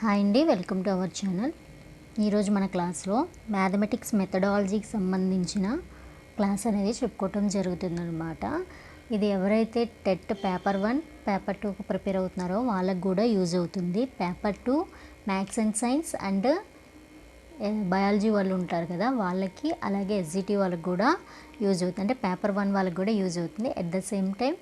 Hi అండి welcome to our channel. ఈరోజు మన క్లాస్లో మ్యాథమెటిక్స్ మెథడాలజీకి సంబంధించిన క్లాస్ అనేది చెప్పుకోవటం జరుగుతుందన్నమాట. ఇది ఎవరైతే టెట్ పేపర్ వన్ పేపర్ టూకు ప్రిపేర్ అవుతున్నారో వాళ్ళకు కూడా యూజ్ అవుతుంది. Paper two maths and science and biology వాళ్ళు ఉంటారు కదా వాళ్ళకి అలాగే ఎస్జిటి వాళ్ళకి కూడా యూజ్ అవుతుంది. అంటే పేపర్ వన్ వాళ్ళకి కూడా యూజ్ అవుతుంది. ఎట్ ద సేమ్ టైం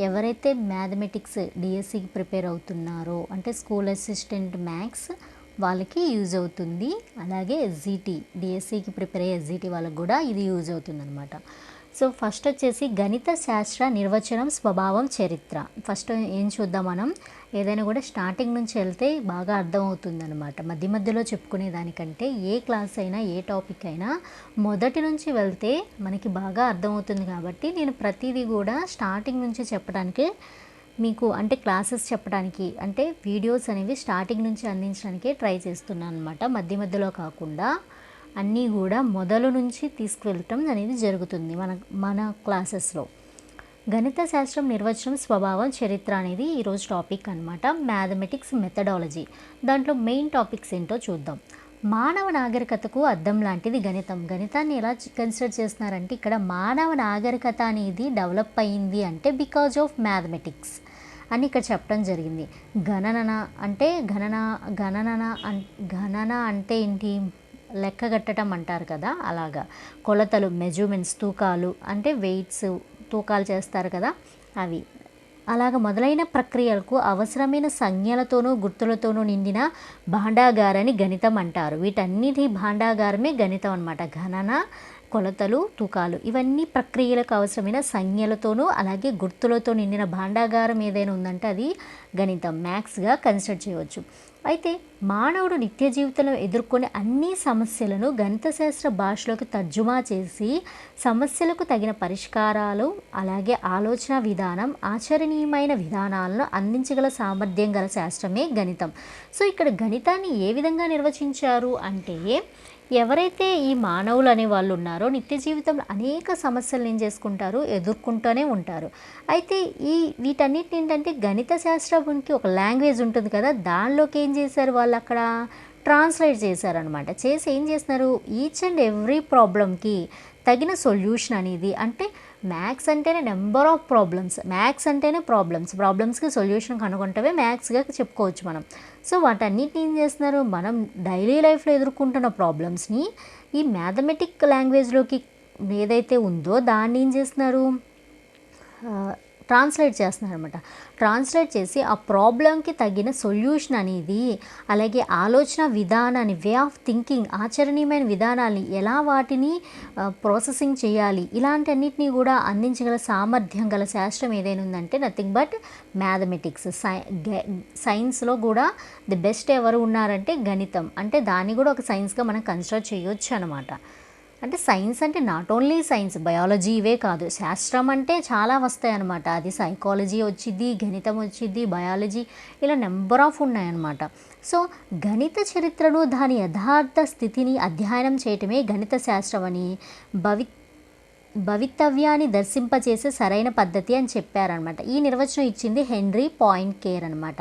ఎవరైతే మ్యాథమెటిక్స్ డిఎస్సికి ప్రిపేర్ అవుతున్నారో అంటే స్కూల్ అసిస్టెంట్ మ్యాథ్స్ వాళ్ళకి యూజ్ అవుతుంది. అలాగే ఎస్జిటి డిఎస్సికి ప్రిపేర్ అయ్యే ఎస్జిటి వాళ్ళకి కూడా ఇది యూజ్ అవుతుంది అనమాట సో ఫస్ట్ వచ్చేసి గణిత శాస్త్ర నిర్వచనం స్వభావం చరిత్ర. ఫస్ట్ ఏం చూద్దాం మనం? ఏదైనా కూడా స్టార్టింగ్ నుంచి వెళ్తే బాగా అర్థమవుతుంది అనమాట మధ్య మధ్యలో చెప్పుకునే దానికంటే ఏ క్లాస్ అయినా ఏ టాపిక్ అయినా మొదటి నుంచి వెళ్తే మనకి బాగా అర్థమవుతుంది కాబట్టి నేను ప్రతిదీ కూడా స్టార్టింగ్ నుంచి చెప్పడానికి మీకు అంటే క్లాసెస్ చెప్పడానికి అంటే వీడియోస్ అనేవి స్టార్టింగ్ నుంచి అందించడానికే ట్రై చేస్తున్నాను అనమాట మధ్య మధ్యలో కాకుండా అన్నీ కూడా మొదలు నుంచి తీసుకువెళ్ళటం అనేది జరుగుతుంది మన మన క్లాసెస్లో. గణిత శాస్త్రం నిర్వచనం స్వభావం చరిత్ర అనేది ఈరోజు టాపిక్ అనమాట మ్యాథమెటిక్స్ మెథడాలజీ. దాంట్లో మెయిన్ టాపిక్స్ ఏంటో చూద్దాం. మానవ నాగరికతకు అద్దం లాంటిది గణితం. గణితాన్ని ఎలా కన్సిడర్ చేస్తున్నారంటే ఇక్కడ మానవ నాగరికత అనేది డెవలప్ అయింది అంటే బికాజ్ ఆఫ్ మ్యాథమెటిక్స్ అని ఇక్కడ చెప్పడం జరిగింది. గణన అంటే గణన గణన అన్ గణన అంటే ఏంటి? లెక్కగట్టడం అంటారు కదా అలాగా. కొలతలు మెజర్మెంట్స్ తూకాలు అంటే వెయిట్స్ తూకాలు చేస్తారు కదా అవి. అలాగ మొదలైన ప్రక్రియలకు అవసరమైన సంజ్ఞలతోనూ గుర్తులతోనూ నిండిన భాండాగారని గణితం అంటారు. వీటన్నిటి భాండాగారమే గణితం అనమాట గణన కొలతలు తూకాలు ఇవన్నీ ప్రక్రియలకు అవసరమైన సంజ్ఞలతోనూ అలాగే గుర్తులతో నిండిన భాండాగారం ఏదైనా ఉందంటే అది గణితం. మ్యాథ్స్గా కన్సిడర్ చేయవచ్చు. అయితే మానవుడు నిత్య జీవితంలో ఎదుర్కొనే అన్ని సమస్యలను గణిత శాస్త్ర భాషలోకి తర్జుమా చేసి సమస్యలకు తగిన పరిష్కారాలు అలాగే ఆలోచన విధానం ఆచరణీయమైన విధానాలను అందించగల సామర్థ్యం గల శాస్త్రమే గణితం. సో ఇక్కడ గణితాన్ని ఏ విధంగా నిర్వచించారు అంటే ఎవరైతే ఈ మానవులు అనే వాళ్ళు ఉన్నారో నిత్య జీవితంలో అనేక సమస్యలు ఏం చేసుకుంటారు? ఎదుర్కొంటూనే ఉంటారు. అయితే ఈ వీటన్నిటిని ఏంటంటే గణిత శాస్త్రానికి ఒక లాంగ్వేజ్ ఉంటుంది కదా దానిలోకి ఏం చేశారు వాళ్ళు అక్కడ? ట్రాన్స్లేట్ చేశారనమాట చేసి ఏం చేస్తున్నారు? ఈచ్ అండ్ ఎవ్రీ ప్రాబ్లంకి తగిన సొల్యూషన్ అనేది అంటే మ్యాథ్స్ అంటేనే నెంబర్ ఆఫ్ ప్రాబ్లమ్స్ మ్యాథ్స్ అంటేనే ప్రాబ్లమ్స్ ప్రాబ్లమ్స్కి సొల్యూషన్ కనుగొంటవే మ్యాథ్స్గా చెప్పుకోవచ్చు మనం. సో వాటన్నిటిని ఏం చేస్తున్నారు? మనం డైలీ లైఫ్లో ఎదుర్కొంటున్న ప్రాబ్లమ్స్ని ఈ మ్యాథమెటిక్ లాంగ్వేజ్లోకి ఏదైతే ఉందో దాన్ని ఏం చేస్తున్నారు? ట్రాన్స్లేట్ చేస్తున్నారు అనమాట ట్రాన్స్లేట్ చేసి ఆ ప్రాబ్లంకి తగిన సొల్యూషన్ అనేది అలాగే ఆలోచన విధానాన్ని వే ఆఫ్ థింకింగ్ ఆచరణీయమైన విధానాన్ని ఎలా వాటిని ప్రాసెసింగ్ చేయాలి ఇలాంటి అన్నిటినీ కూడా అందించగల సామర్థ్యం గల శాస్త్రం ఏదైనా ఉందంటే నథింగ్ బట్ మ్యాథమెటిక్స్. సై సైన్స్లో కూడా ది బెస్ట్ ఎవరు ఉన్నారంటే గణితం. అంటే దాన్ని కూడా ఒక సైన్స్గా మనం కన్సిడర్ చేయొచ్చు అనమాట అంటే సైన్స్ అంటే నాట్ ఓన్లీ సైన్స్ బయాలజీ ఇవే కాదు. శాస్త్రం అంటే చాలా వస్తాయి అది సైకాలజీ వచ్చింది గణితం వచ్చింది బయాలజీ ఇలా నెంబర్ ఆఫ్ ఉన్నాయన్నమాట. సో గణిత చరిత్రను దాని యథార్థ స్థితిని అధ్యయనం చేయటమే గణిత శాస్త్రం అని భవి భవితవ్యాన్ని దర్శింపచేసే సరైన పద్ధతి అని చెప్పారనమాట ఈ నిర్వచనం ఇచ్చింది హెన్రీ పాయింట్ కేర్ అనమాట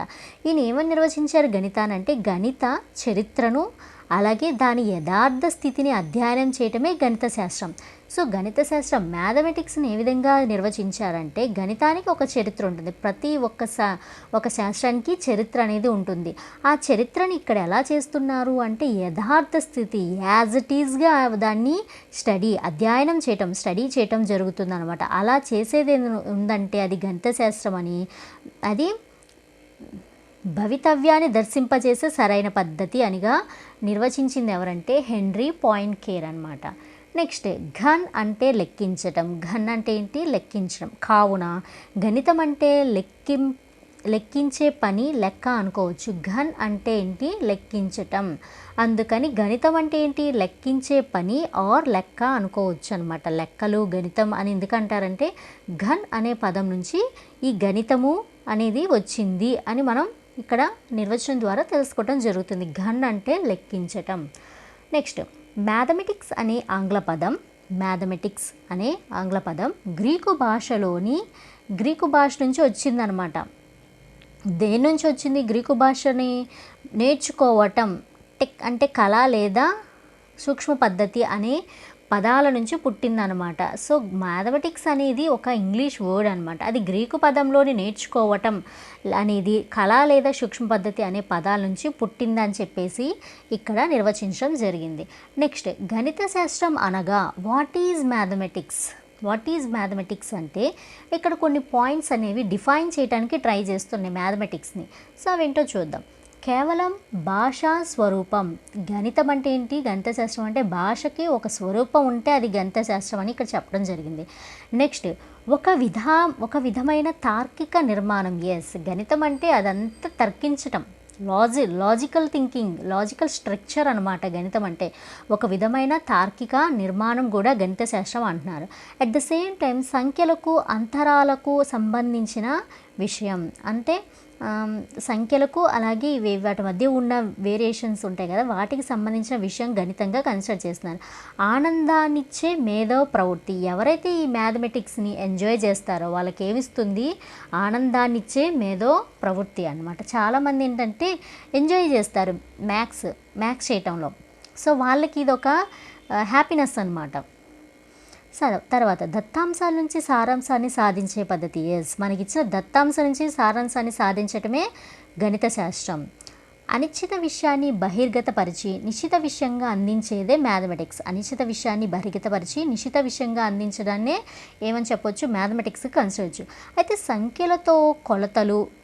ఈయన ఏమని నిర్వచించారు గణితానంటే గణిత చరిత్రను అలాగే దాని యథార్థ స్థితిని అధ్యయనం చేయటమే గణిత శాస్త్రం సో గణిత శాస్త్రం మ్యాథమెటిక్స్ని ఏ విధంగా నిర్వచించారంటే గణితానికి ఒక చరిత్ర ఉంటుంది. ప్రతి ఒక్క సా ఒక శాస్త్రానికి చరిత్ర అనేది ఉంటుంది. ఆ చరిత్రని ఇక్కడ ఎలా చేస్తున్నారు అంటే యథార్థ స్థితి యాజ్ ఇట్ ఈజ్గా దాన్ని స్టడీ అధ్యయనం చేయటం స్టడీ చేయటం జరుగుతుంది అనమాట అలా చేసేది ఉందంటే అది గణిత శాస్త్రం అని అది భవితవ్యాన్ని దర్శింపజేసే సరైన పద్ధతి అనిగా నిర్వచించింది ఎవరంటే హెన్రీ పాయింట్ కేర్ అనమాట నెక్స్ట్ ఘన్ అంటే లెక్కించటం. ఘన్ అంటే ఏంటి? లెక్కించడం కావున గణితం అంటే లెక్కిం లెక్కించే పని లెక్క అనుకోవచ్చు. ఘన్ అంటే ఏంటి? లెక్కించటం. అందుకని గణితం అంటే ఏంటి? లెక్కించే పని ఆర్ లెక్క అనుకోవచ్చు అనమాట లెక్కలు గణితం అని ఎందుకంటారంటే ఘన్ అనే పదం నుంచి ఈ గణితము అనేది వచ్చింది అని మనం ఇక్కడ నిర్వచనం ద్వారా తెలుసుకోవటం జరుగుతుంది. ఘన్ అంటే లెక్కించటం. నెక్స్ట్ మ్యాథమెటిక్స్ అనే ఆంగ్ల పదం. మ్యాథమెటిక్స్ అనే ఆంగ్ల పదం. గ్రీకు భాషలోని గ్రీకు భాష నుంచి వచ్చిందనమాట దేని నుంచి వచ్చింది గ్రీకు భాషని? నేర్చుకోవటం. టెక్ అంటే కళ లేదా సూక్ష్మ పద్ధతి అనే పదాల నుంచి పుట్టిందనమాట. సో మ్యాథమెటిక్స్ అనేది ఒక ఇంగ్లీష్ వర్డ్ అనమాట. అది గ్రీకు పదంలోని నేర్చుకోవటం అనేది కళ లేదా సూక్ష్మ పద్ధతి అనే పదాల నుంచి పుట్టిందని చెప్పేసి ఇక్కడ నిర్వచించడం జరిగింది. నెక్స్ట్ గణిత శాస్త్రం అనగా what is mathematics what is mathematics అంటే ఇక్కడ కొన్ని పాయింట్స్ అనేవి డిఫైన్ చేయడానికి ట్రై చేస్తున్నాయి మ్యాథమెటిక్స్ని సో అవేంటో చూద్దాం. కేవలం భాషా స్వరూపం. గణితం అంటే ఏంటి గణిత శాస్త్రం అంటే భాషకి ఒక స్వరూపం ఉంటే అది గణిత శాస్త్రం అని ఇక్కడ చెప్పడం జరిగింది. నెక్స్ట్ ఒక విధా ఒక విధమైన తార్కిక నిర్మాణం. ఎస్ గణితం అంటే అదంతా తర్కించటం. లాజి లాజికల్ థింకింగ్ లాజికల్ స్ట్రక్చర్ అనమాట గణితం అంటే ఒక విధమైన తార్కిక నిర్మాణం కూడా గణిత శాస్త్రం అంటున్నారు. అట్ ద సేమ్ టైం సంఖ్యలకు అంతరాలకు సంబంధించిన విషయం. అంటే సంఖ్యలకు అలాగే ఇవి వాటి మధ్య ఉన్న వేరియేషన్స్ ఉంటాయి కదా వాటికి సంబంధించిన విషయం గణితంగా కన్సిడర్ చేస్తున్నారు. ఆనందాన్నిచ్చే మేధో ప్రవృత్తి ఎవరైతే ఈ మ్యాథమెటిక్స్ని ఎంజాయ్ చేస్తారో వాళ్ళకి ఏమిస్తుంది? ఆనందాన్నిచ్చే మేధో ప్రవృత్తి అనమాట చాలామంది ఏంటంటే ఎంజాయ్ చేస్తారు మ్యాథ్స్ మ్యాథ్స్ చేయటంలో. సో వాళ్ళకి ఇది ఒక హ్యాపీనెస్ అనమాట తర్వాత దత్తాంశాల నుంచి సారాంశాన్ని సాధించే పద్ధతి. ఎస్ మనకిచ్చిన దత్తాంశం నుంచి సారాంశాన్ని సాధించటమే గణిత శాస్త్రం. అనిశ్చిత విషయాన్ని బహిర్గతపరిచి నిశ్చిత విషయంగా అందించేదే మ్యాథమెటిక్స్ అనిశ్చిత విషయాన్ని బహిర్గతపరిచి నిశ్చిత విషయంగా అందించడాన్నే ఏమని చెప్పొచ్చు? మ్యాథమెటిక్స్ కన్సిడర్చ్చు అయితే సంఖ్యలతో కొలతలు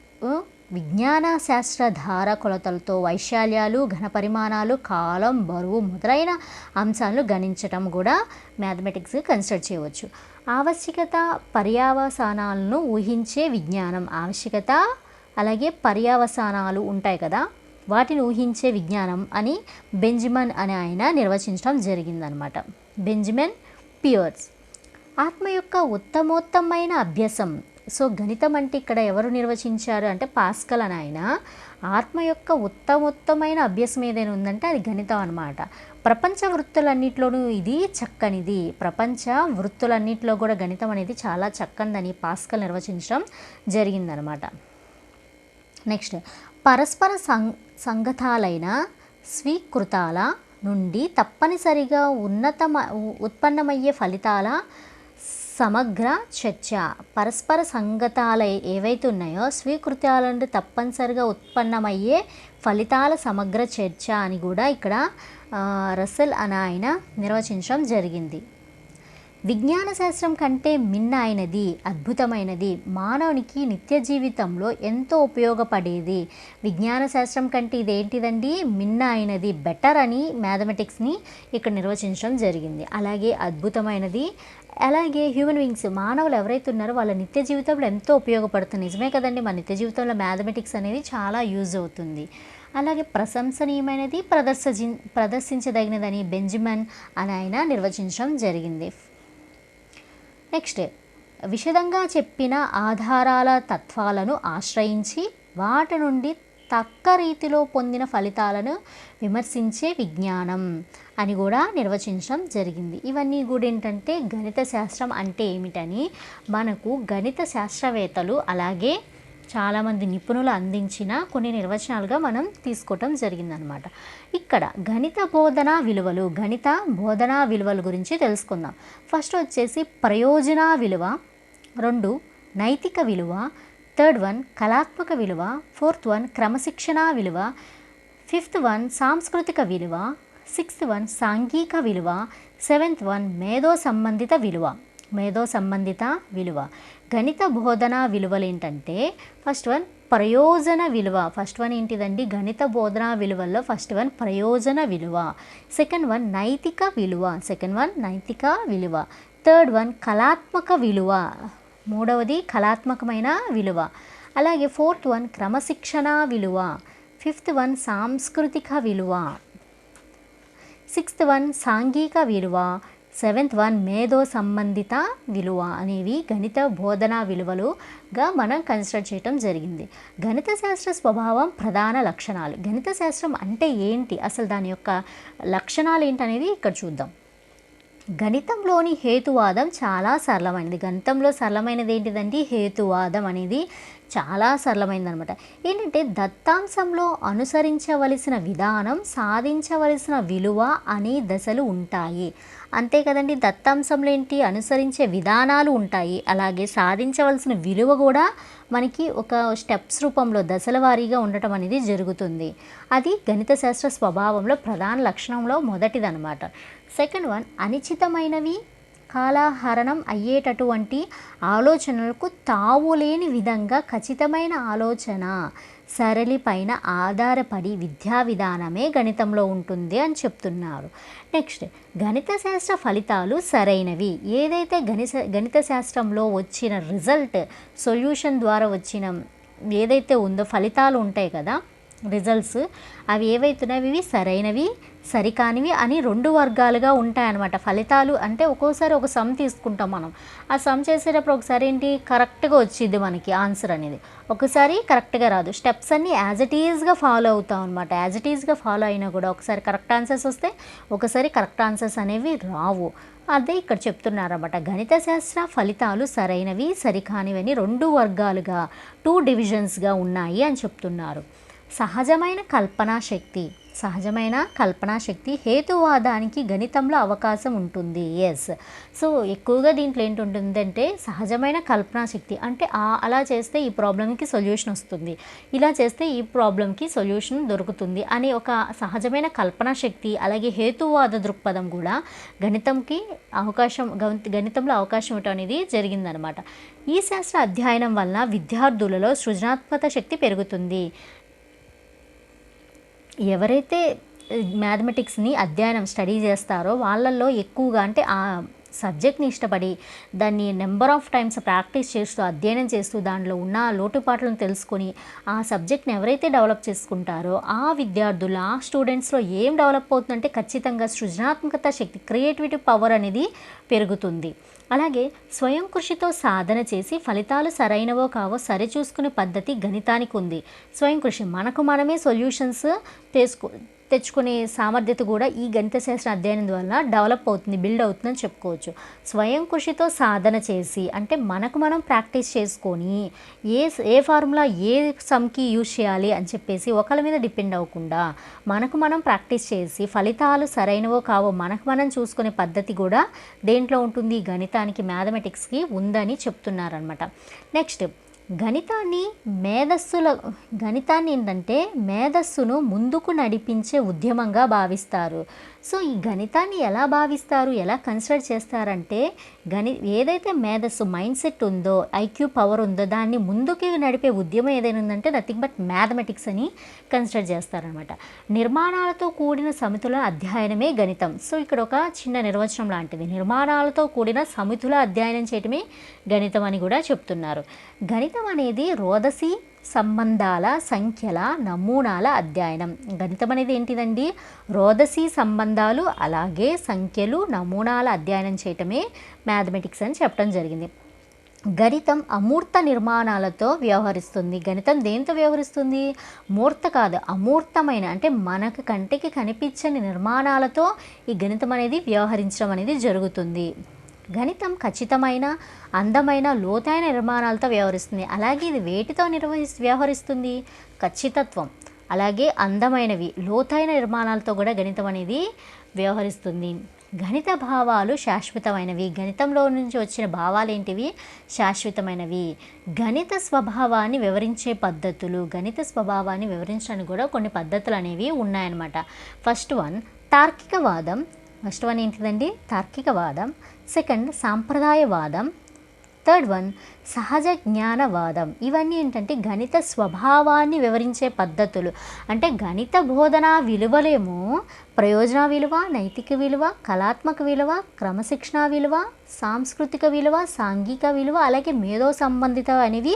విజ్ఞాన శాస్త్ర ధార కొలతలతో వైశాల్యాలు ఘనపరిమాణాలు కాలం బరువు మొదలైన అంశాలను గణించటం కూడా మ్యాథమెటిక్స్ కన్సిడర్ చేయవచ్చు. ఆవశ్యకత పర్యావసానాలను ఊహించే విజ్ఞానం ఆవశ్యకత అలాగే పర్యావసానాలు ఉంటాయి కదా వాటిని ఊహించే విజ్ఞానం అని బెంజమిన్ అనే ఆయన నిర్వచించడం జరిగిందనమాట. Benjamin Peirce. ఆత్మ యొక్క ఉత్తమోత్తమైన అభ్యాసం సో గణితం అంటే ఇక్కడ ఎవరు నిర్వచించారు అంటే పాస్కల్ అని ఆయన. ఆత్మ యొక్క ఉత్తమోత్తమైన అభ్యాసం ఏదైనా ఉందంటే అది గణితం అనమాట ప్రపంచ వృత్తులన్నింటిలోనూ ఇది చక్కనిది. ప్రపంచ వృత్తులన్నింటిలో కూడా గణితం అనేది చాలా చక్కనిదని పాస్కల్ నిర్వచించడం జరిగిందనమాట నెక్స్ట్ పరస్పర సం సంగతాలైన స్వీకృతాల నుండి తప్పనిసరిగా ఉన్నతమ ఉత్పన్నమయ్యే ఫలితాల సమగ్ర చర్చ. పరస్పర సంగతాల ఏవైతే ఉన్నాయో స్వీకృతాల నుండి తప్పనిసరిగా ఉత్పన్నమయ్యే ఫలితాల సమగ్ర చర్చ అని కూడా ఇక్కడ రసెల్ అని ఆయన నిర్వచించడం జరిగింది. విజ్ఞాన శాస్త్రం కంటే మిన్న అయినది అద్భుతమైనది. మానవునికి నిత్య జీవితంలో ఎంతో ఉపయోగపడేది. విజ్ఞాన శాస్త్రం కంటే ఇదేంటిదండి? మిన్న అయినది బెటర్ అని మ్యాథమెటిక్స్ని ఇక్కడ నిర్వచించడం జరిగింది. అలాగే అద్భుతమైనది. అలాగే హ్యూమన్ బీయింగ్స్ మానవులు ఎవరైతే ఉన్నారో వాళ్ళ నిత్య జీవితంలో ఎంతో ఉపయోగపడుతుంది. నిజమే కదండి మన నిత్య జీవితంలో మ్యాథమెటిక్స్ అనేది చాలా యూజ్ అవుతుంది. అలాగే ప్రశంసనీయమైనది ప్రదర్శి ప్రదర్శించదగినదని బెంజమిన్ అని ఆయన నిర్వచించడం జరిగింది. నెక్స్ట్ విశదంగా చెప్పిన ఆధారాల తత్వాలను ఆశ్రయించి వాటి నుండి తక్క రీతిలో పొందిన ఫలితాలను విమర్శించే విజ్ఞానం అని కూడా నిర్వచించడం జరిగింది. ఇవన్నీ కూడా ఏంటంటే గణిత శాస్త్రం అంటే ఏమిటని మనకు గణిత శాస్త్రవేత్తలు అలాగే చాలామంది నిపుణులు అందించిన కొన్ని నిర్వచనాలుగా మనం తీసుకోవటం జరిగిందనమాట ఇక్కడ గణిత బోధన విలువలు గణిత బోధనా విలువల గురించి తెలుసుకుందాం. ఫస్ట్ వచ్చేసి ప్రయోజన విలువ రెండు నైతిక విలువ థర్డ్ వన్ కళాత్మక విలువ ఫోర్త్ వన్ క్రమశిక్షణ విలువ ఫిఫ్త్ వన్ సాంస్కృతిక విలువ సిక్స్త్ వన్ సాంఘిక విలువ సెవెంత్ వన్ మేధో సంబంధిత విలువ మేధో సంబంధిత విలువ. గణిత బోధన విలువలు ఏంటంటే ఫస్ట్ వన్ ప్రయోజన విలువ. ఫస్ట్ వన్ ఏంటిదండి? గణిత బోధన విలువల్లో ఫస్ట్ వన్ ప్రయోజన విలువ. సెకండ్ వన్ నైతిక విలువ. సెకండ్ వన్ నైతిక విలువ. థర్డ్ వన్ కళాత్మక విలువ. మూడవది కళాత్మకమైన విలువ. అలాగే ఫోర్త్ వన్ క్రమశిక్షణ విలువ. ఫిఫ్త్ వన్ సాంస్కృతిక విలువ. సిక్స్త్ వన్ సాంఘిక విలువ. సెవెంత్ వన్ మేధో సంబంధిత విలువ అనేవి గణిత బోధనా విలువలుగా మనం కన్సిడర్ చేయటం జరిగింది. గణిత శాస్త్ర స్వభావం ప్రధాన లక్షణాలు. గణిత శాస్త్రం అంటే ఏంటి? అసలు దాని యొక్క లక్షణాలు ఏంటనేది ఇక్కడ చూద్దాం. గణితంలోని హేతువాదం చాలా సరళమైనది. గణితంలో సరళమైనది ఏంటిదండి హేతువాదం అనేది చాలా సరళమైందనమాట. ఏంటంటే దత్తాంశంలో అనుసరించవలసిన విధానం సాధించవలసిన విలువ అనే దశలు ఉంటాయి. అంతే కదండి దత్తాంశంలో ఏంటి? అనుసరించే విధానాలు ఉంటాయి. అలాగే సాధించవలసిన విలువ కూడా మనకి ఒక స్టెప్స్ రూపంలో దశల వారీగా ఉండటం అనేది జరుగుతుంది. అది గణిత శాస్త్ర స్వభావంలో ప్రధాన లక్షణంలో మొదటిదనమాట. సెకండ్ వన్ అనిశ్చితమైనవి కాలాహరణం అయ్యేటటువంటి ఆలోచనలకు తావులేని విధంగా ఖచ్చితమైన ఆలోచన సరళి పైన ఆధారపడి విద్యా విధానమే గణితంలో ఉంటుంది అని చెప్తున్నారు. నెక్స్ట్ గణిత శాస్త్ర ఫలితాలు సరైనవి. ఏదైతే గణిత గణిత శాస్త్రంలో వచ్చిన రిజల్ట్ సొల్యూషన్ ద్వారా వచ్చిన ఏదైతే ఉందో ఫలితాలు ఉంటాయి కదా రిజల్ట్స్ అవి ఏవైతున్నాయి? ఇవి సరైనవి సరికానివి అని రెండు వర్గాలుగా ఉంటాయన్నమాట. ఫలితాలు అంటే ఒక్కోసారి ఒక సమ్ తీసుకుంటాం మనం. ఆ సమ్ చేసేటప్పుడు ఒకసారి ఏంటి? కరెక్ట్గా వచ్చింది మనకి ఆన్సర్ అనేది. ఒకసారి కరెక్ట్గా రాదు. స్టెప్స్ అన్నీ యాజ్ ఇట్ ఈజ్గా ఫాలో అవుతాం అనమాట యాజ్ ఇట్ ఈజ్గా ఫాలో అయినా కూడా ఒకసారి కరెక్ట్ ఆన్సర్స్ వస్తే ఒకసారి కరెక్ట్ ఆన్సర్స్ అనేవి రావు. అదే ఇక్కడ చెప్తున్నారన్నమాట. గణిత శాస్త్ర ఫలితాలు సరైనవి సరికానివి అని రెండు వర్గాలుగా టూ డివిజన్స్గా ఉన్నాయి అని చెప్తున్నారు. సహజమైన కల్పనా శక్తి. సహజమైన కల్పనా శక్తి హేతువాదానికి గణితంలో అవకాశం ఉంటుంది. ఎస్ సో ఎక్కువగా దీంట్లో ఏంటుంటుందంటే సహజమైన కల్పనా శక్తి అంటే ఆ- అలా చేస్తే ఈ ప్రాబ్లంకి సొల్యూషన్ వస్తుంది. ఇలా చేస్తే ఈ ప్రాబ్లంకి సొల్యూషన్ దొరుకుతుంది అనే ఒక సహజమైన కల్పనా శక్తి అలాగే హేతువాద దృక్పథం కూడా గణితంకి అవకాశం గణి- గణితంలో అవకాశం ఇవ్వటం అనేది జరిగిందనమాట. ఈ శాస్త్ర అధ్యయనం వలన విద్యార్థులలో సృజనాత్మక శక్తి పెరుగుతుంది. ఎవరైతే మ్యాథమెటిక్స్ని అధ్యయనం స్టడీ చేస్తారో వాళ్ళల్లో ఎక్కువగా అంటే ఆ సబ్జెక్ట్ని ఇష్టపడి దాన్ని నెంబర్ ఆఫ్ టైమ్స్ ప్రాక్టీస్ చేస్తూ అధ్యయనం చేస్తూ దానిలో ఉన్న లోటుపాట్లను తెలుసుకొని ఆ సబ్జెక్ట్ని ఎవరైతే డెవలప్ చేసుకుంటారో ఆ విద్యార్థులు ఆ స్టూడెంట్స్లో ఏం డెవలప్ అవుతుందంటే ఖచ్చితంగా సృజనాత్మకత శక్తి క్రియేటివిటీ పవర్ అనేది పెరుగుతుంది. అలాగే స్వయం కృషితో సాధన చేసి ఫలితాలు సరైనవో కావో సరిచూసుకునే పద్ధతి గణితానికి ఉంది. స్వయం కృషి మనకు మనమే సొల్యూషన్స్ తెచ్చుకో తెచ్చుకునే సామర్థ్యత కూడా ఈ గణిత శాస్త్ర అధ్యయనం వల్ల డెవలప్ అవుతుంది బిల్డ్ అవుతుందని చెప్పుకోవచ్చు. స్వయం కృషితో సాధన చేసి అంటే మనకు మనం ప్రాక్టీస్ చేసుకొని ఏ ఏ ఫార్ములా ఏ సమ్కి యూజ్ చేయాలి అని చెప్పేసి ఒకళ్ళ మీద డిపెండ్ అవ్వకుండా మనకు మనం ప్రాక్టీస్ చేసి ఫలితాలు సరైనవో కావో మనకు మనం చూసుకునే పద్ధతి కూడా దేంట్లో ఉంటుంది? గణితానికి మ్యాథమెటిక్స్కి ఉందని చెప్తున్నారనమాట నెక్స్ట్ గణితాన్ని మేధస్సుల గణితాన్ని ఏంటంటే మేధస్సును ముందుకు నడిపించే ఉద్యమంగా భావిస్తారు. సో ఈ గణితాన్ని ఎలా భావిస్తారు ఎలా కన్సిడర్ చేస్తారంటే గణి ఏదైతే మేధస్సు మైండ్ సెట్ ఉందో ఐక్యూ పవర్ ఉందో దాన్ని ముందుకు నడిపే ఉద్యమం ఏదైనా ఉందంటే నథింగ్ బట్ మ్యాథమెటిక్స్ అని కన్సిడర్ చేస్తారనమాట నిర్మాణాలతో కూడిన సమితుల అధ్యయనమే గణితం. సో ఇక్కడ ఒక చిన్న నిర్వచనం లాంటిది. నిర్మాణాలతో కూడిన సమితుల అధ్యయనం చేయటమే గణితం అని కూడా చెప్తున్నారు. గణిత గణితం అనేది రోదసి సంబంధాల సంఖ్యల నమూనాల అధ్యయనం. గణితం అనేది ఏంటిదండి? రోదసి సంబంధాలు అలాగే సంఖ్యలు నమూనాల అధ్యయనం చేయటమే మ్యాథమెటిక్స్ అని చెప్పడం జరిగింది. గణితం అమూర్త నిర్మాణాలతో వ్యవహరిస్తుంది. గణితం దేంతో వ్యవహరిస్తుంది? మూర్త కాదు అమూర్తమైన అంటే మనకు కంటికి కనిపించని నిర్మాణాలతో ఈ గణితం అనేది వ్యవహరించడం అనేది జరుగుతుంది. గణితం ఖచ్చితమైన అందమైన లోతైన నిర్మాణాలతో వ్యవహరిస్తుంది. అలాగే ఇది వేటితో నిర్వహి వ్యవహరిస్తుంది? ఖచ్చితత్వం. అలాగే అందమైనవి లోతైన నిర్మాణాలతో కూడా గణితం అనేది వ్యవహరిస్తుంది. గణిత భావాలు శాశ్వతమైనవి. గణితంలో నుంచి వచ్చిన భావాలు ఏంటివి శాశ్వతమైనవి. గణిత స్వభావాన్ని వివరించే పద్ధతులు గణిత స్వభావాన్ని వివరించడానికి కూడా కొన్ని పద్ధతులు అనేవి ఉన్నాయన్నమాట. ఫస్ట్ వన్ తార్కికవాదం. ఫస్ట్ వన్ ఏంటిదండి తార్కికవాదం. సెకండ్ సాంప్రదాయవాదం. థర్డ్ వన్ సహజ జ్ఞానవాదం ఇవన్నీ ఏంటంటే గణిత స్వభావాన్ని వివరించే పద్ధతులు. అంటే గణిత బోధన విలువలేమో ప్రయోజన విలువ నైతిక విలువ కళాత్మక విలువ క్రమశిక్షణ విలువ సాంస్కృతిక విలువ సాంఘిక విలువ అలాగే మేధో సంబంధిత అనేవి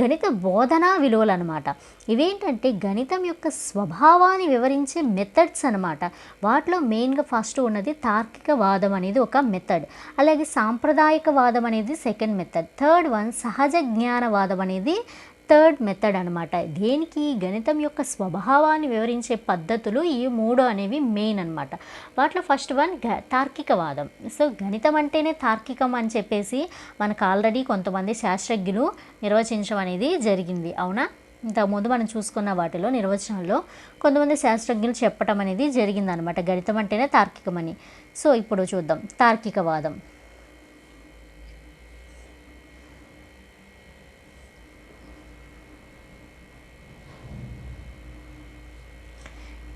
గణిత బోధనా విలువలు అనమాట ఇవేంటంటే గణితం యొక్క స్వభావాన్ని వివరించే మెథడ్స్ అనమాట వాటిలో మెయిన్గా ఫస్ట్ ఉన్నది తార్కిక వాదం అనేది ఒక మెథడ్ అలాగే సాంప్రదాయక వాదం అనేది సెకండ్ మెథడ్ థర్డ్ వన్ సహజ జ్ఞానవాదం అనేది థర్డ్ మెథడ్ అనమాట దేనికి? గణితం యొక్క స్వభావాన్ని వివరించే పద్ధతులు ఈ మూడు అనేవి మెయిన్ అనమాట వాటిలో ఫస్ట్ వన్ తార్కికవాదం. సో గణితం అంటేనే తార్కికం అని చెప్పేసి మనకు ఆల్రెడీ కొంతమంది శాస్త్రజ్ఞులు నిర్వచించడం అనేది జరిగింది. అవునా? ఇంతకుముందు మనం చూసుకున్న వాటిలో నిర్వచనాల్లో కొంతమంది శాస్త్రజ్ఞులు చెప్పటం అనేది జరిగిందనమాట గణితం అంటేనే తార్కికమని. సో ఇప్పుడు చూద్దాం. తార్కికవాదం.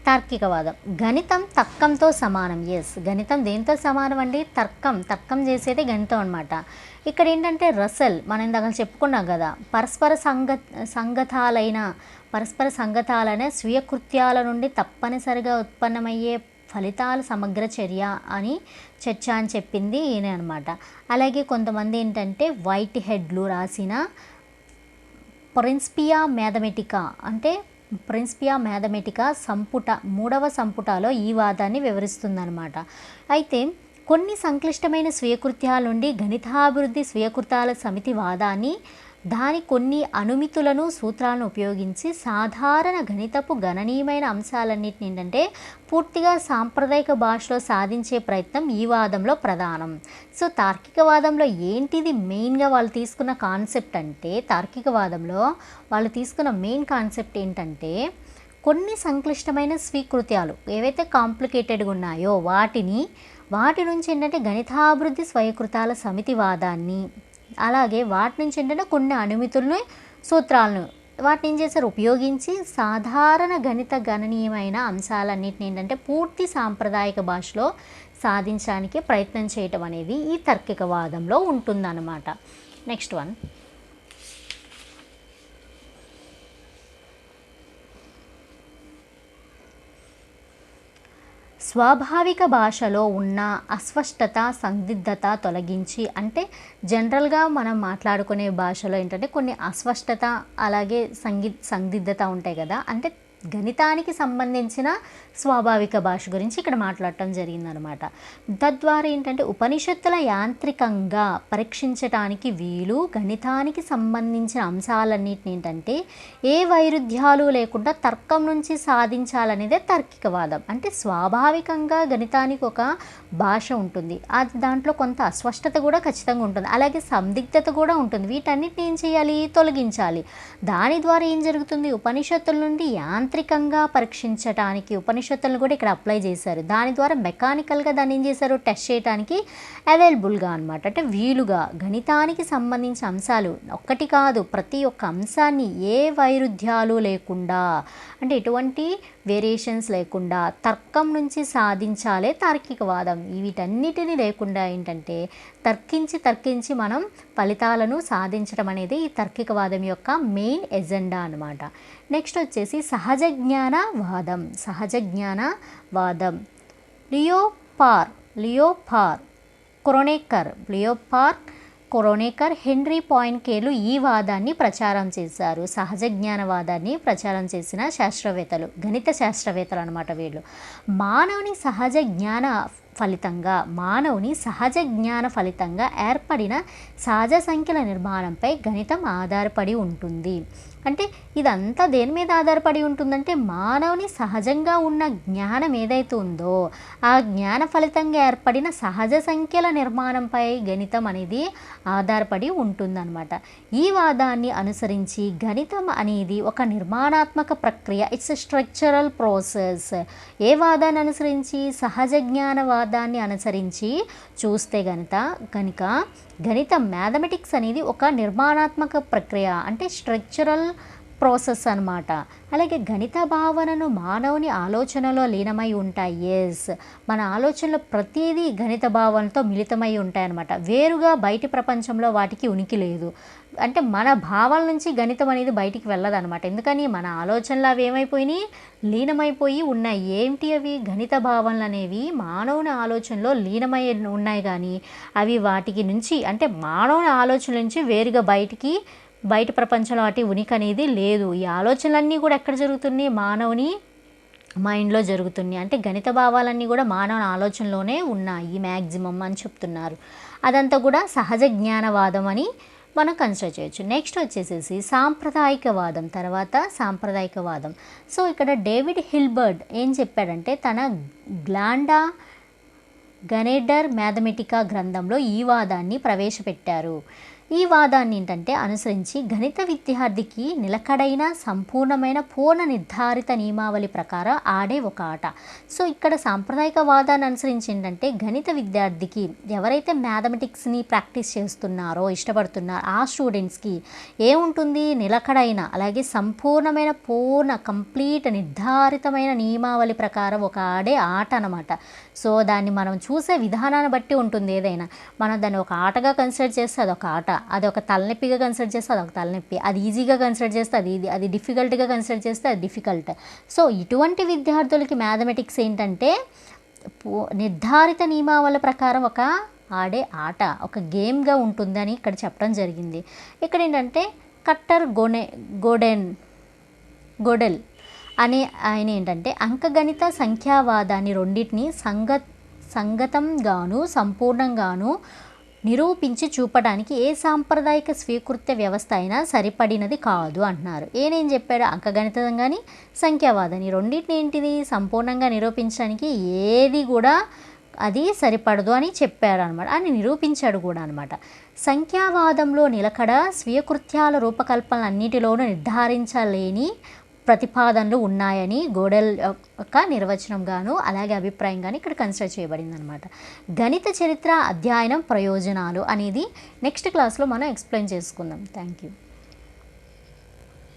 తార్కికవాదం. గణితం తర్కంతో సమానం. ఎస్ గణితం దేంతో సమానం అండి? తర్కం. తర్కం చేసేది గణితం అనమాట ఇక్కడ ఏంటంటే రసల్ మనం ఇందాక చెప్పుకున్నాం కదా పరస్పర సంగ సంగతాలైన పరస్పర సంగతాలనే స్వీయ కృత్యాల నుండి తప్పనిసరిగా ఉత్పన్నమయ్యే ఫలితాల సమగ్ర చర్య అని చర్చ అని చెప్పింది ఈయన అనమాట అలాగే కొంతమంది ఏంటంటే వైట్ హెడ్లు రాసిన ప్రిన్స్పియా మ్యాథమెటికా అంటే ప్రిన్స్పియా మ్యాథమెటికా సంపుట మూడవ సంపుటలో ఈ వాదాన్ని వివరిస్తుందన్నమాట. అయితే కొన్ని సంక్లిష్టమైన స్వీకృత్యాల నుండి గణితాభివృద్ధి స్వీకృతాల సమితి వాదాన్ని దాని కొన్ని అనుమితులను సూత్రాలను ఉపయోగించి సాధారణ గణితపు గణనీయమైన అంశాలన్నిటిని ఏంటంటే పూర్తిగా సాంప్రదాయిక భాషలో సాధించే ప్రయత్నం ఈ వాదంలో ప్రధానం. సో తార్కికవాదంలో ఏంటిది మెయిన్గా వాళ్ళు తీసుకున్న కాన్సెప్ట్ అంటే తార్కికవాదంలో వాళ్ళు తీసుకున్న మెయిన్ కాన్సెప్ట్ ఏంటంటే కొన్ని సంక్లిష్టమైన స్వీకృత్యాలు ఏవైతే కాంప్లికేటెడ్గా ఉన్నాయో వాటిని వాటి నుంచి ఏంటంటే గణితాభివృద్ధి స్వయకృతాల సమితి వాదాన్ని అలాగే వాటి నుంచి ఏంటంటే కొన్ని అనుమితులను సూత్రాలను వాటిని ఏం చేశారు? ఉపయోగించి సాధారణ గణిత గణనీయమైన అంశాలన్నిటిని ఏంటంటే పూర్తి సాంప్రదాయక భాషలో సాధించడానికి ప్రయత్నం చేయటం అనేది ఈ తార్కికవాదంలో ఉంటుందన్నమాట. నెక్స్ట్ వన్ స్వాభావిక భాషలో ఉన్న అస్పష్టత సందిగ్ధత తొలగించి అంటే జనరల్గా మనం మాట్లాడుకునే భాషలో ఏంటంటే కొన్ని అస్పష్టత అలాగే సంగి సందిగ్ధత ఉంటాయి కదా. అంటే గణితానికి సంబంధించిన స్వాభావిక భాష గురించి ఇక్కడ మాట్లాడటం జరిగిందనమాట తద్వారా ఏంటంటే ఉపనిషత్తుల యాంత్రికంగా పరీక్షించటానికి వీలు గణితానికి సంబంధించిన అంశాలన్నిటిని ఏంటంటే ఏ వైరుధ్యాలు లేకుండా తర్కం నుంచి సాధించాలనేదే తర్కికవాదం. అంటే స్వాభావికంగా గణితానికి ఒక భాష ఉంటుంది. అది దాంట్లో కొంత అస్పష్టత కూడా ఖచ్చితంగా ఉంటుంది. అలాగే సందిగ్ధత కూడా ఉంటుంది. వీటన్నిటిని ఏం చేయాలి? తొలగించాలి. దాని ద్వారా ఏం జరుగుతుంది? ఉపనిషత్తుల నుండి యాంత్రికంగా పరీక్షించటానికి ఉపనిషత్తులను కూడా ఇక్కడ అప్లై చేశారు. దాని ద్వారా మెకానికల్గా దాన్ని ఏం చేశారు? టెస్ట్ చేయడానికి అవైలబుల్గా అనమాట అంటే వీలుగా గణితానికి సంబంధించిన అంశాలు. ఒక్కటి కాదు ప్రతి ఒక్క అంశాన్ని ఏ వైరుధ్యాలు లేకుండా అంటే ఎటువంటి వేరియేషన్స్ లేకుండా తర్కం నుంచి సాధించాలే తార్కికవాదం. వీటన్నిటిని లేకుండా ఏంటంటే తర్కించి తర్కించి మనం ఫలితాలను సాధించడం అనేది ఈ తార్కికవాదం యొక్క మెయిన్ ఎజెండా అనమాట నెక్స్ట్ వచ్చేసి సహజ సహజ వాదం సహజ జ్ఞాన వాదం లియోపార్ లియోపార్ క్రోనేకర్ లియోపార్ కొరోనేకర్ హెన్రీ పాయింట్కేలు ఈ వాదాన్ని ప్రచారం చేశారు. సహజ జ్ఞానవాదాన్ని ప్రచారం చేసిన శాస్త్రవేత్తలు గణిత శాస్త్రవేత్తలు అనమాట వీళ్ళు. మానవుని సహజ జ్ఞాన ఫలితంగా మానవుని సహజ జ్ఞాన ఫలితంగా ఏర్పడిన సహజ సంఖ్యల నిర్మాణంపై గణితం ఆధారపడి ఉంటుంది. అంటే ఇదంతా దేని మీద ఆధారపడి ఉంటుందంటే మానవుని సహజంగా ఉన్న జ్ఞానం ఏదైతే ఉందో ఆ జ్ఞాన ఫలితంగా ఏర్పడిన సహజ సంఖ్యల నిర్మాణంపై గణితం అనేది ఆధారపడి ఉంటుందన్నమాట. ఈ వాదాన్ని అనుసరించి గణితం అనేది ఒక నిర్మాణాత్మక ప్రక్రియ. ఇట్స్ స్ట్రక్చరల్ ప్రాసెస్ ఏ వాదాన్ని అనుసరించి? సహజ జ్ఞాన వాదాన్ని అనుసరించి చూస్తే గణిత కనుక గణితం మ్యాథమెటిక్స్ అనేది ఒక నిర్మాణాత్మక ప్రక్రియ. అంటే స్ట్రక్చరల్ ప్రాసెస్ అనమాట అలాగే గణిత భావనను మానవుని ఆలోచనలో లీనమై ఉంటాయి. ఎస్ మన ఆలోచనలో ప్రతిదీ గణిత భావనతో మిళితమై ఉంటాయి అనమాట వేరుగా బయటి ప్రపంచంలో వాటికి ఉనికి లేదు. అంటే మన భావాల నుంచి గణితం అనేది బయటికి వెళ్ళదన్నమాట. ఎందుకని? మన ఆలోచనలు అవి ఏమైపోయినాయి? లీనమైపోయి ఉన్నాయి. ఏంటి అవి? గణిత భావనలు అనేవి మానవుని ఆలోచనలో లీనమై ఉన్నాయి కానీ అవి వాటికి నుంచి అంటే మానవుని ఆలోచన నుంచి వేరుగా బయటికి బయట ప్రపంచంలో వాటి ఉనికి అనేది లేదు. ఈ ఆలోచనలన్నీ కూడా ఎక్కడ జరుగుతున్నాయి? మానవుని మైండ్లో జరుగుతున్నాయి. అంటే గణిత భావాలన్నీ కూడా మానవ ఆలోచనలోనే ఉన్నాయి. మ్యాక్సిమం అని చెప్తున్నారు. అదంతా కూడా సహజ జ్ఞానవాదం అని మనం కన్సిడర్ చేయొచ్చు. నెక్స్ట్ వచ్చేసేసి సాంప్రదాయకవాదం తర్వాత సాంప్రదాయకవాదం. సో ఇక్కడ డేవిడ్ హిల్బర్డ్ ఏం చెప్పాడంటే తన గ్లాండా గనేడర్ మ్యాథమెటికా గ్రంథంలో ఈ వాదాన్ని ప్రవేశపెట్టారు. ఈ వాదాన్ని ఏంటంటే అనుసరించి గణిత విద్యార్థికి నిలకడైన సంపూర్ణమైన పూర్ణ నిర్ధారిత నియమావళి ప్రకారం ఆడే ఒక ఆట. సో ఇక్కడ సాంప్రదాయిక వాదాన్ని అనుసరించి ఏంటంటే గణిత విద్యార్థికి ఎవరైతే మ్యాథమెటిక్స్ని ప్రాక్టీస్ చేస్తున్నారో ఇష్టపడుతున్నారో ఆ స్టూడెంట్స్కి ఏముంటుంది నిలకడైన అలాగే సంపూర్ణమైన పూర్ణ కంప్లీట్ నిర్ధారితమైన నియమావళి ప్రకారం ఒక ఆడే ఆట అనమాట సో దాన్ని మనం చూసే విధానాన్ని బట్టి ఉంటుంది ఏదైనా. మనం దాన్ని ఒక ఆటగా కన్సిడర్ చేస్తే అదొక ఆట. అది ఒక తలనొప్పిగా కన్సిడర్ చేస్తే అదొక తలనొప్పి. అది ఈజీగా కన్సిడర్ చేస్తే అది ఇది అది డిఫికల్ట్గా కన్సిడర్ చేస్తే అది డిఫికల్ట్ సో ఇటువంటి విద్యార్థులకి మ్యాథమెటిక్స్ ఏంటంటే నిర్ధారిత నియమావళి ప్రకారం ఒక ఆడే ఆట ఒక గేమ్గా ఉంటుందని ఇక్కడ చెప్పడం జరిగింది. ఇక్కడ ఏంటంటే కట్టర్ గోనె గోడెన్ గొడెల్ అనే ఆయన ఏంటంటే అంకగణిత సంఖ్యావాదాన్ని రెండింటిని సంగ సంగతంగాను సంపూర్ణంగాను నిరూపించి చూపడానికి ఏ సాంప్రదాయిక స్వీకృత వ్యవస్థ అయినా సరిపడినది కాదు అంటున్నారు. ఏనేం చెప్పాడు? అంకగణితం కానీ సంఖ్యావాదాన్ని రెండింటిని ఏంటిది? సంపూర్ణంగా నిరూపించడానికి ఏది కూడా అది సరిపడదు అని చెప్పారు అనమాట అని నిరూపించాడు కూడా అనమాట సంఖ్యావాదంలో నిలకడ స్వీయకృత్యాల రూపకల్పనలన్నిటిలోనూ నిర్ధారించలేని ప్రతిపాదనలు ఉన్నాయని గోడెల్ యొక్క నిర్వచనంగాను అలాగే అభిప్రాయంగాను ఇక్కడ కన్సిడర్ చేయబడింది అనమాట గణిత చరిత్ర అధ్యయనం ప్రయోజనాలు అనేది నెక్స్ట్ క్లాస్లో మనం ఎక్స్ప్లెయిన్ చేసుకుందాం. Thank you.